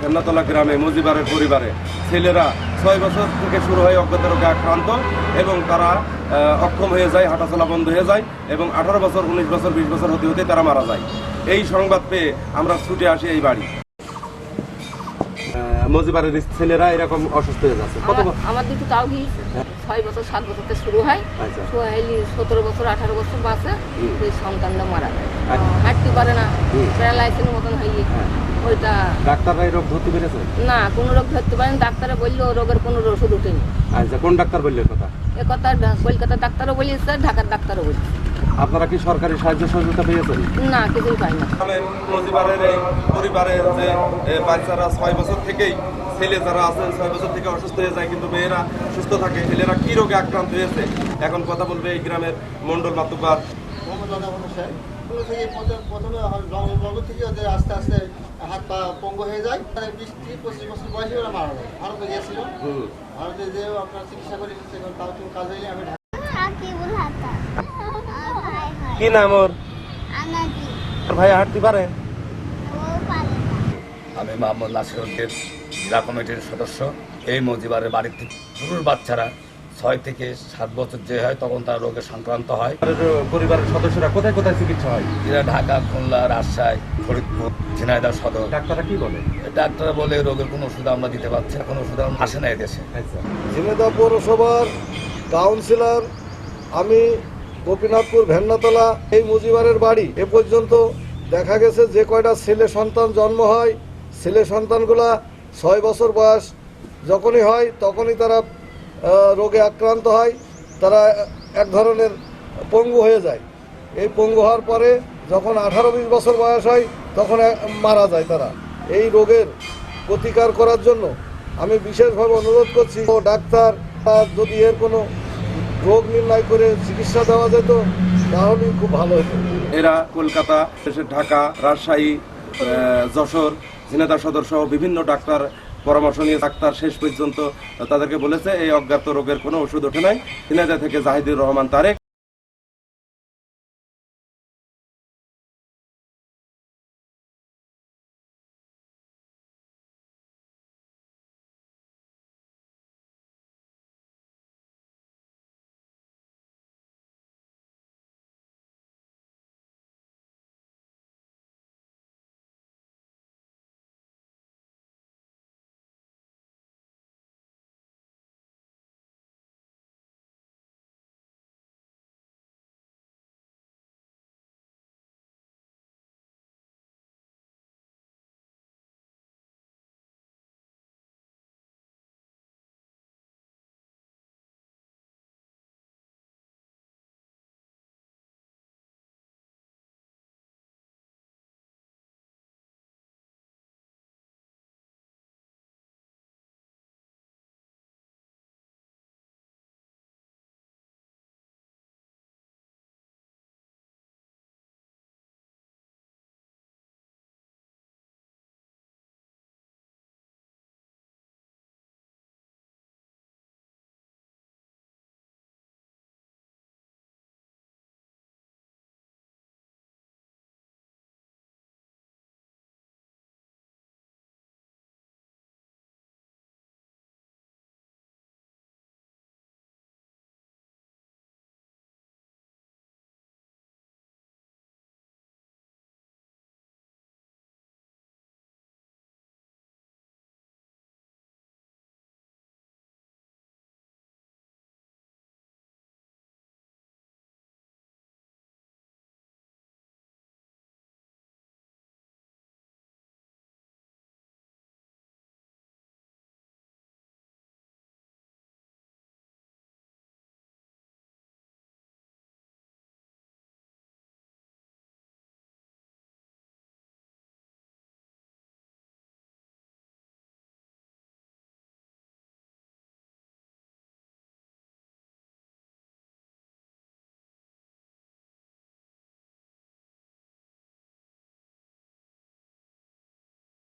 ভেন্নাতলা গ্রামে মুজিবারের পরিবারে। ছেলেরা ছয় বছর থেকে শুরু হয় অজ্ঞাত রোগে আক্রান্ত এবং তারা অক্ষম হয়ে যায় হাঁটাচলা বন্ধ হয়ে যায় এবং আঠারো বছর উনিশ বছর বিশ বছর হতে হতে তারা মারা যায়। এই সংবাদ পেয়ে আমরা ছুটে আসি এই বাড়ি। মজিবারের ছেলেরা এরকম অসুস্থ হয়ে যাচ্ছে আমার- দুটো তাও গিয়েছে ছয় বছর সাত বছর থেকে শুরু হয়। আচ্ছা। সতেরো বছর আঠারো বছর বাসে সন্তানটা মারা যায়। আচ্ছা। হাঁটতে পারে না। প্যারালাইসিসের মতন হয়ে হ্যাঁ। ওইটা ডাক্তাররা এই রোগ ধরতে পেরেছে? না কোনো রোগ ধরতে পারেন। ডাক্তারে বলল রোগের কোনো ওষুধ উঠেনি আচ্ছা কোন ডাক্তার কথা? এ কথা ডা- কলকাতার ডাক্তারও বলিয়েছে ঢাকার ডাক্তারও বলছে। আপনারা কি সরকারি সাহায্য সহযোগিতা পেয়েছেন? না কিছুই পাই না। পরিবারের এই পরিবারের যে এ, বাচ্চারা ছয় বছর থেকেই ছেলে যারা আছেন ছয় বছর থেকে অসুস্থ হয়ে যায় কিন্তু মেয়েরা সুস্থ থাকে ছেলেরা কি রোগে আক্রান্ত হয়েছে? এখন কথা বলবে এই গ্রামের মন্ডল মাতুকার থেকে প্রথমে থেকে ওদের আস্তে আস্তে হাত পা পঙ্গু হয়ে যায়। বিশ পঁচিশ বছর বয়সে ওরা মারা যায়। ভারতে গিয়েছিল ভারতে যে আপনার চিকিৎসা করে সেখানে তাও কাজ আমি হয় কি নাম ওর? ভাই হাঁটতে পারে? ও পারে না। আমি মোহাম্মদ নাসির উদ্দিন জেলা কমিটির সদস্য। এই মজিবারের বাড়ির থেকে শুরুর বাচ্চারা ছয় থেকে সাত বছর যে হয় তখন তার রোগে সংক্রান্ত হয়। পরিবারের- পরিবারের সদস্যরা কোথায় কোথায় চিকিৎসা হয়? এরা ঢাকা খুলনা রাজশাহী ফরিদপুর ঝিনাইদহ সদর। ডাক্তাররা কি বলে? ডাক্তাররা বলে রোগের কোনো ওষুধ আমরা দিতে পারছি এখন ওষুধ আমরা আসে না এদেশে। আচ্ছা ঝিনেদা পৌরসভার কাউন্সিলর আমি গোপীনাথপুর ভেন্নাতলা এই মুজিবারের বাড়ি। এ পর্যন্ত দেখা গেছে যে কয়টা ছেলে সন্তান জন্ম হয়। ছেলে সন্তানগুলা ছয় বছর বয়স যখনই হয় তখনই তারা রোগে আক্রান্ত হয়, তারা এক ধরনের পঙ্গু হয়ে যায়। এই পঙ্গু হওয়ার পরে যখন আঠারো বিশ বছর বয়স হয়, তখন মারা যায় তারা। এই রোগের প্রতিকার করার জন্য আমি বিশেষভাবে অনুরোধ করছি ও ডাক্তার যদি এর কোনো রোগ নির্ণয় করে চিকিৎসা দেওয়া যেত, তাহলেই খুব ভালো হতো। এরা কলকাতা, ঢাকা, রাজশাহী যশোর, ঝিনাইদহ সদর সহ বিভিন্ন ডাক্তার পরামর্শ নিয়ে ডাক্তার শেষ পর্যন্ত তাদেরকে বলেছে, এই অজ্ঞাত রোগের কোনো ওষুধ ওঠে নাই। ইনাজা থেকে জাহিদুর রহমান তারেক